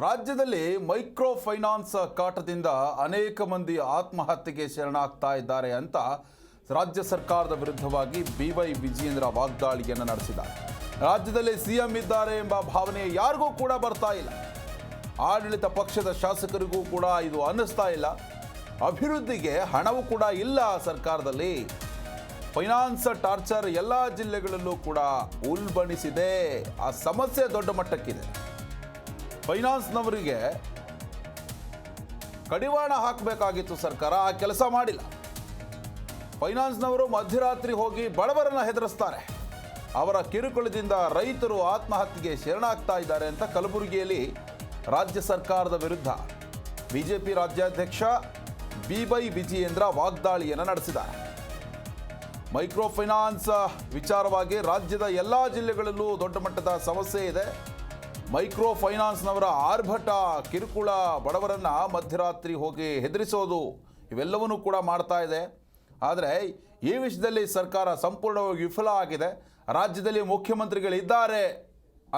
ರಾಜ್ಯದಲ್ಲಿ micro finance ಕಾಟದಿಂದ ಅನೇಕ ಮಂದಿ ಆತ್ಮಹತ್ಯೆಗೆ ಶರಣಾಗ್ತಾ ಇದ್ದಾರೆ ಅಂತ ರಾಜ್ಯ ಸರ್ಕಾರದ ವಿರುದ್ಧವಾಗಿ ಬಿ ವೈ ವಿಜಯೇಂದ್ರ ವಾಗ್ದಾಳಿಯನ್ನು ನಡೆಸಿದ ರಾಜ್ಯದಲ್ಲಿ ಸಿಎಂ ಇದ್ದಾರೆ ಎಂಬ ಭಾವನೆ ಯಾರಿಗೂ ಕೂಡ ಬರ್ತಾ ಇಲ್ಲ. ಆಡಳಿತ ಪಕ್ಷದ ಶಾಸಕರಿಗೂ ಕೂಡ ಇದು ಅನ್ನಿಸ್ತಾ ಇಲ್ಲ. ಅಭಿವೃದ್ಧಿಗೆ ಹಣವೂ ಕೂಡ ಇಲ್ಲ ಸರ್ಕಾರದಲ್ಲಿ. ಫೈನಾನ್ಸ್ ಟಾರ್ಚರ್ ಎಲ್ಲ ಜಿಲ್ಲೆಗಳಲ್ಲೂ ಕೂಡ ಉಲ್ಬಣಿಸಿದೆ. ಆ ಸಮಸ್ಯೆ ದೊಡ್ಡ ಮಟ್ಟಕ್ಕಿದೆ. ಫೈನಾನ್ಸ್ನವರಿಗೆ ಕಡಿವಾಣ ಹಾಕಬೇಕಾಗಿತ್ತು ಸರ್ಕಾರ, ಆ ಕೆಲಸ ಮಾಡಿಲ್ಲ. ಫೈನಾನ್ಸ್ನವರು ಮಧ್ಯರಾತ್ರಿ ಹೋಗಿ ಬಡವರನ್ನ ಹೆದರಿಸ್ತಾರೆ. ಅವರ ಕಿರುಕುಳದಿಂದ ರೈತರು ಆತ್ಮಹತ್ಯೆಗೆ ಶರಣಾಗ್ತಾ ಇದ್ದಾರೆ ಅಂತ ಕಲಬುರಗಿಯಲ್ಲಿ ರಾಜ್ಯ ಸರ್ಕಾರದ ವಿರುದ್ಧ ಬಿಜೆಪಿ ರಾಜ್ಯಾಧ್ಯಕ್ಷ ಬಿ ಬೈ ವಿಜಯೇಂದ್ರ ವಾಗ್ದಾಳಿಯನ್ನು ನಡೆಸಿದ್ದಾರೆ. ಮೈಕ್ರೋ ಫೈನಾನ್ಸ್ ವಿಚಾರವಾಗಿ ರಾಜ್ಯದ ಎಲ್ಲ ಜಿಲ್ಲೆಗಳಲ್ಲೂ ದೊಡ್ಡ ಮಟ್ಟದ ಸಮಸ್ಯೆ ಇದೆ. ಮೈಕ್ರೋ ಫೈನಾನ್ಸ್ನವರ ಆರ್ಭಟ, ಕಿರುಕುಳ, ಬಡವರನ್ನ ಮಧ್ಯರಾತ್ರಿ ಹೋಗಿ ಹೆದರಿಸೋದು, ಇವೆಲ್ಲವನ್ನೂ ಕೂಡ ಮಾಡ್ತಾ ಇದೆ. ಆದರೆ ಈ ವಿಷಯದಲ್ಲಿ ಸರ್ಕಾರ ಸಂಪೂರ್ಣವಾಗಿ ವಿಫಲ ಆಗಿದೆ. ರಾಜ್ಯದಲ್ಲಿ ಮುಖ್ಯಮಂತ್ರಿಗಳಿದ್ದಾರೆ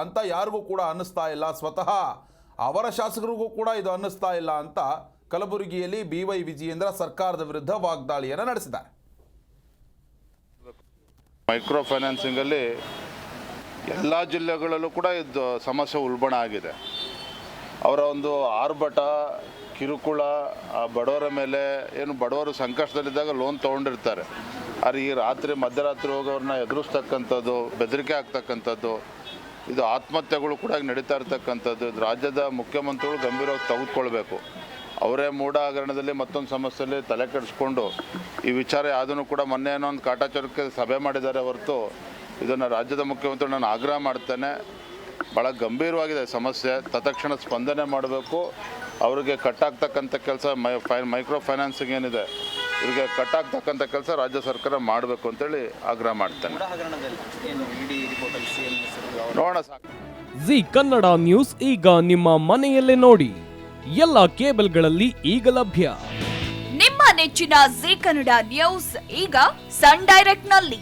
ಅಂತ ಯಾರಿಗೂ ಕೂಡ ಅನ್ನಿಸ್ತಾ ಇಲ್ಲ. ಸ್ವತಃ ಅವರ ಶಾಸಕರಿಗೂ ಕೂಡ ಇದು ಅನ್ನಿಸ್ತಾ ಇಲ್ಲ ಅಂತ ಕಲಬುರಗಿಯಲ್ಲಿ ಬಿ ವೈ ವಿಜಯೇಂದ್ರ ಸರ್ಕಾರದ ವಿರುದ್ಧ ವಾಗ್ದಾಳಿಯನ್ನು ನಡೆಸಿದ್ದಾರೆ. ಮೈಕ್ರೋ ಫೈನಾನ್ಸಿಂಗಲ್ಲಿ ಎಲ್ಲ ಜಿಲ್ಲೆಗಳಲ್ಲೂ ಕೂಡ ಇದು ಸಮಸ್ಯೆ ಉಲ್ಬಣ ಆಗಿದೆ. ಅವರ ಒಂದು ಆರ್ಭಟ, ಕಿರುಕುಳ, ಆ ಬಡವರ ಮೇಲೆ ಏನು ಬಡವರು ಸಂಕಷ್ಟದಲ್ಲಿದ್ದಾಗ ಲೋನ್ ತೊಗೊಂಡಿರ್ತಾರೆ. ಆದರೆ ಈ ರಾತ್ರಿ, ಮಧ್ಯರಾತ್ರಿ ಹೋಗೋರನ್ನ ಎದುರಿಸ್ತಕ್ಕಂಥದ್ದು, ಬೆದರಿಕೆ ಆಗ್ತಕ್ಕಂಥದ್ದು, ಇದು ಆತ್ಮಹತ್ಯೆಗಳು ಕೂಡ ನಡೀತಾ ಇರ್ತಕ್ಕಂಥದ್ದು, ಇದು ರಾಜ್ಯದ ಮುಖ್ಯಮಂತ್ರಿಗಳು ಗಂಭೀರವಾಗಿ ತೆಗೆದುಕೊಳ್ಬೇಕು. ಅವರೇ ಮೂಢ ಹಗರಣದಲ್ಲಿ ಮತ್ತೊಂದು ಸಮಸ್ಯೆಯಲ್ಲಿ ತಲೆ ಕೆಡಿಸ್ಕೊಂಡು ಈ ವಿಚಾರ ಯಾವುದನ್ನು ಕೂಡ ಮೊನ್ನೆ ಏನೋ ಒಂದು ಕಾಟಾಚಾರಕ್ಕೆ ಸಭೆ ಮಾಡಿದ್ದಾರೆ ಹೊರತು ಇದನ್ನು ರಾಜ್ಯದ ಮುಖ್ಯಮಂತ್ರಿ ನಾನು ಆಗ್ರಹ ಮಾಡ್ತೇನೆ. ಭಾಳ ಗಂಭೀರವಾಗಿದೆ ಸಮಸ್ಯೆ. ತತ್ಕ್ಷಣ ಸ್ಪಂದನೆ ಮಾಡಬೇಕು. ಅವರಿಗೆ ಕಟ್ಟಾಗ್ತಕ್ಕಂಥ ಕೆಲಸ ಮೈ ಫೈ ಮೈಕ್ರೋ ಫೈನಾನ್ಸಿಂಗ್ ಏನಿದೆ ಇವರಿಗೆ ಕಟ್ಟಾಗ್ತಕ್ಕಂಥ ಕೆಲಸ ರಾಜ್ಯ ಸರ್ಕಾರ ಮಾಡಬೇಕು ಅಂತೇಳಿ ಆಗ್ರಹ ಮಾಡ್ತೇನೆ. ನೋಡೋಣ ಜಿ ಕನ್ನಡ ನ್ಯೂಸ್ ಈಗ ನಿಮ್ಮ ಮನೆಯಲ್ಲೇ ನೋಡಿ. ಎಲ್ಲ ಕೇಬಲ್ಗಳಲ್ಲಿ ಈಗ ಲಭ್ಯ. ನಿಮ್ಮ ನೆಚ್ಚಿನ ಜಿ ಕನ್ನಡ ನ್ಯೂಸ್ ಈಗ ಸನ್ ಡೈರೆಕ್ಟ್ನಲ್ಲಿ